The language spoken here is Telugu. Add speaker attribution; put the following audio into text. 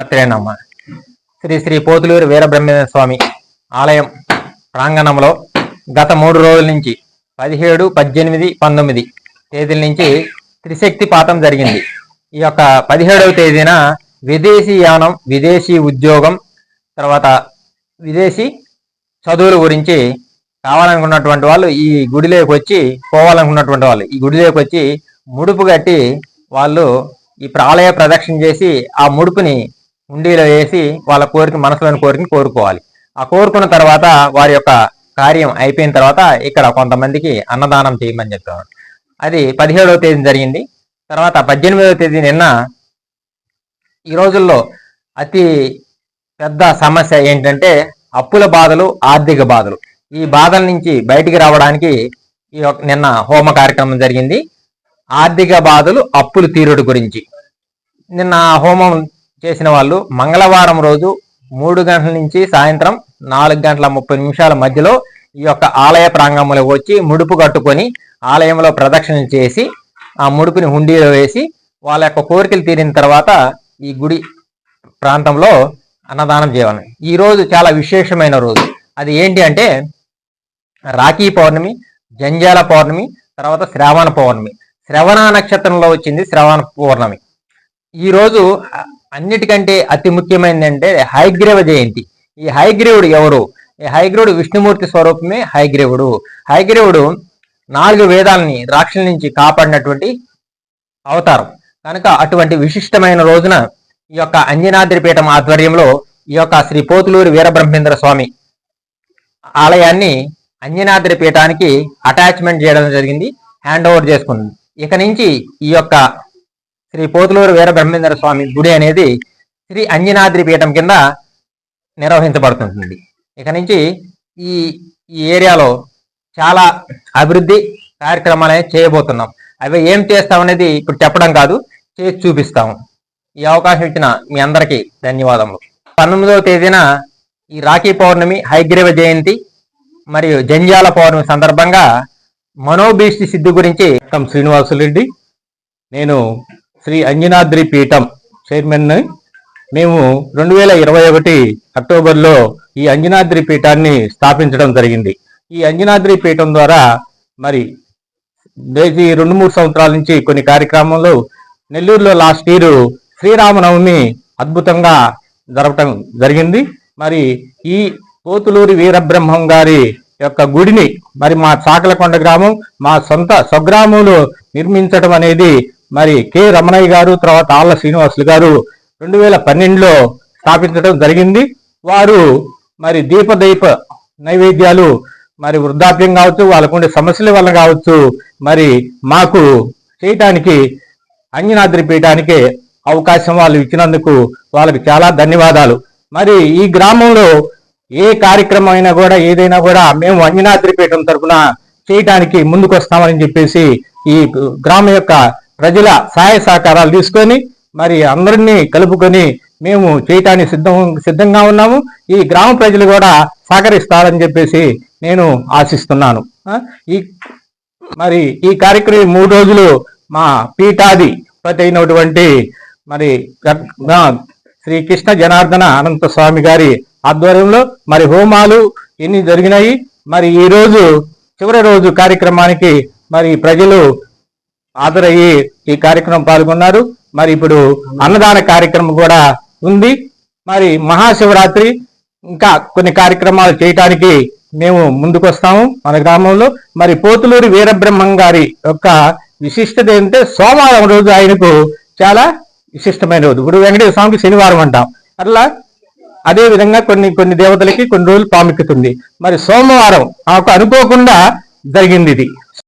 Speaker 1: భద్రేనమ్మ శ్రీ శ్రీ పోతులూరు వీరబ్రహ్మేంద్ర స్వామి ఆలయం ప్రాంగణంలో గత మూడు రోజుల నుంచి పదిహేడు పద్దెనిమిది పంతొమ్మిది తేదీల నుంచి త్రిశక్తి పాతం జరిగింది. ఈ యొక్క పదిహేడవ తేదీన విదేశీ యానం విదేశీ ఉద్యోగం తర్వాత విదేశీ చదువుల గురించి కావాలనుకున్నటువంటి వాళ్ళు ఈ గుడిలోకి వచ్చి పోవాలనుకున్నటువంటి వాళ్ళు ఈ గుడిలోకి వచ్చి ముడుపు కట్టి వాళ్ళు ఈ ఆలయ ప్రదక్షిణ చేసి ఆ ముడుపుని హుండీలో వేసి వాళ్ళ కోరిక మనసులోని కోరికని కోరుకోవాలి. ఆ కోరుకున్న తర్వాత వారి యొక్క కార్యం అయిపోయిన తర్వాత ఇక్కడ కొంతమందికి అన్నదానం చేయమని చెప్పారు. అది పదిహేడవ తేదీ జరిగింది. తర్వాత పద్దెనిమిదవ తేదీ నిన్న ఈ రోజుల్లో అతి పెద్ద సమస్య ఏంటంటే అప్పుల బాధలు ఆర్థిక బాధలు. ఈ బాధల నుంచి బయటికి రావడానికి ఈ యొక్క నిన్న హోమ కార్యక్రమం జరిగింది. ఆర్థిక బాధలు అప్పులు తీరుడు గురించి. నిన్న హోమం చేసిన వాళ్ళు మంగళవారం రోజు మూడు గంటల నుంచి సాయంత్రం నాలుగు గంటల ముప్పై నిమిషాల మధ్యలో ఈ యొక్క ఆలయ ప్రాంగంలో వచ్చి ముడుపు కట్టుకొని ఆలయంలో ప్రదక్షిణలు చేసి ఆ ముడుపుని హుండీలో వేసి వాళ్ళ యొక్క కోరికలు తీరిన తర్వాత ఈ గుడి ప్రాంతంలో అన్నదానం చేయాలి. ఈ రోజు చాలా విశేషమైన రోజు. అది ఏంటి అంటే రాఖీ పౌర్ణమి జంజాల పౌర్ణమి తర్వాత శ్రావణ పౌర్ణమి. శ్రవణ నక్షత్రంలో వచ్చింది శ్రవణ పౌర్ణమి. ఈ రోజు అన్నిటికంటే అతి ముఖ్యమైనది అంటే హైగ్రీవ జయంతి. ఈ హైగ్రీవుడు ఎవరు? ఈ హైగ్రీవుడు విష్ణుమూర్తి స్వరూపమే హైగ్రీవుడు. హైగ్రీవుడు నాలుగు వేదాలని రాక్షల నుంచి కాపాడినటువంటి అవతారం. కనుక అటువంటి విశిష్టమైన రోజున ఈ యొక్క అంజనాద్రి పీఠం ఆధ్వర్యంలో ఈ యొక్క శ్రీ పోతులూరి వీరబ్రహ్మేంద్ర స్వామి ఆలయాన్ని అంజనాద్రి పీఠానికి అటాచ్మెంట్ చేయడం జరిగింది హ్యాండ్ ఓవర్ చేసుకుంది. ఇక నుంచి ఈ యొక్క శ్రీ పోతులూరు వీర బ్రహ్మేంద్ర స్వామి గుడి అనేది శ్రీ అంజనాద్రి పీఠం కింద నిర్వహించబడుతుంది ఇక నుంచి ఈ ఈ ఏరియాలో చాలా అభివృద్ధి కార్యక్రమాలు అనేది చేయబోతున్నాం. అవి ఏం చేస్తామనేది ఇప్పుడు చెప్పడం కాదు చేసి చూపిస్తాము ఈ అవకాశం ఇచ్చిన మీ అందరికీ ధన్యవాదములు. పంతొమ్మిదవ తేదీన ఈ రాఖీ పౌర్ణమి హైగ్రీవ జయంతి మరియు జంజాల పౌర్ణమి సందర్భంగా మనోభీష్టి సిద్ధి గురించి
Speaker 2: శ్రీనివాసులు రెడ్డి. నేను శ్రీ అంజనాద్రి పీఠం చైర్మన్ మేము రెండు వేల ఇరవై ఒకటి అక్టోబర్లో ఈ అంజనాద్రి పీఠాన్ని స్థాపించడం జరిగింది. ఈ అంజనాద్రి పీఠం ద్వారా మరి దేశీ రెండు మూడు సంవత్సరాల నుంచి కొన్ని కార్యక్రమాలు నెల్లూరులో లాస్ట్ ఇయర్ శ్రీరామనవమి అద్భుతంగా జరపటం జరిగింది. మరి ఈ పోతులూరి వీరబ్రహ్మం గారి యొక్క గుడిని మరి మా చాకలకొండ గ్రామం మా సొంత స్వగ్రామంలో నిర్మించడం అనేది మరి కె రమణయ్య గారు తర్వాత ఆళ్ళ శ్రీనివాసులు గారు రెండు వేల పన్నెండులో స్థాపించడం జరిగింది. వారు మరి దీపదీప నైవేద్యాలు మరి వృద్ధాప్యం కావచ్చు వాళ్ళకు ఉండే సమస్యల వల్ల కావచ్చు మరి మాకు చేయటానికి అంజనాద్రి పీఠానికి అవకాశం వాళ్ళు ఇచ్చినందుకు వాళ్ళకి చాలా ధన్యవాదాలు. మరి ఈ గ్రామంలో ఏ కార్యక్రమం అయినా కూడా ఏదైనా కూడా మేము అంజనాద్రి పీఠం తరఫున చేయటానికి ముందుకు వస్తామని చెప్పేసి ఈ గ్రామం యొక్క ప్రజల సహాయ సహకారాలు తీసుకొని మరి అందరినీ కలుపుకొని మేము చేయటానికి సిద్ధం సిద్ధంగా ఉన్నాము. ఈ గ్రామ ప్రజలు కూడా సహకరిస్తారని చెప్పేసి నేను ఆశిస్తున్నాను. ఈ మరి ఈ కార్యక్రమం మూడు రోజులు మా పీఠాది పతి అయినటువంటి మరి శ్రీకృష్ణ శ్రీ కృష్ణ జనార్దన అనంత స్వామి గారి ఆధ్వర్యంలో మరి హోమాలు ఎన్ని జరిగినాయి. మరి ఈ రోజు చివరి రోజు కార్యక్రమానికి మరి ప్రజలు హాజరయ్యి ఈ కార్యక్రమం పాల్గొన్నారు. మరి ఇప్పుడు అన్నదాన కార్యక్రమం కూడా ఉంది. మరి మహాశివరాత్రి ఇంకా కొన్ని కార్యక్రమాలు చేయటానికి మేము ముందుకొస్తాము మన గ్రామంలో. మరి పోతులూరి వీరబ్రహ్మం గారి యొక్క విశిష్టత ఏంటంటే సోమవారం రోజు ఆయనకు చాలా విశిష్టమైన రోజు. ఇప్పుడు వెంకటేశ్వర స్వామికి శనివారం అంటాం. అట్లా అదే విధంగా కొన్ని కొన్ని దేవతలకి కొన్ని రోజులు పాముక్కుతుంది మరి సోమవారం నాకు అనుకోకుండా జరిగింది ఇది.